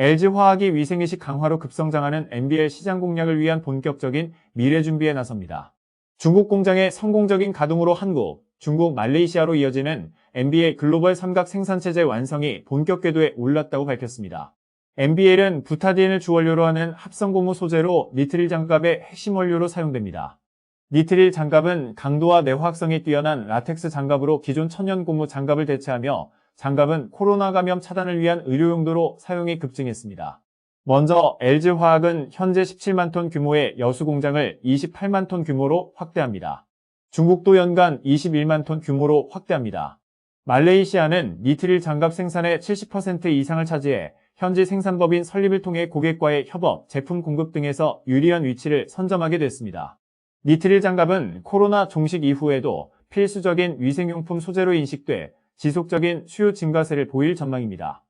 LG화학이 위생의식 강화로 급성장하는 NBL 시장 공략을 위한 본격적인 미래 준비에 나섭니다. 중국 공장의 성공적인 가동으로 한국, 중국, 말레이시아로 이어지는 NBL 글로벌 삼각 생산체제 완성이 본격 궤도에 올랐다고 밝혔습니다. NBL은 부타디엔을 주원료로 하는 합성고무 소재로 니트릴 장갑의 핵심 원료로 사용됩니다. 니트릴 장갑은 강도와 내화학성이 뛰어난 라텍스 장갑으로 기존 천연 고무 장갑을 대체하며 장갑은 코로나 감염 차단을 위한 의료 용도로 사용이 급증했습니다. 먼저 LG화학은 현재 17만 톤 규모의 여수 공장을 28만 톤 규모로 확대합니다. 중국도 연간 21만 톤 규모로 확대합니다. 말레이시아는 니트릴 장갑 생산의 70% 이상을 차지해 현지 생산법인 설립을 통해 고객과의 협업, 제품 공급 등에서 유리한 위치를 선점하게 됐습니다. 니트릴 장갑은 코로나 종식 이후에도 필수적인 위생용품 소재로 인식돼 지속적인 수요 증가세를 보일 전망입니다.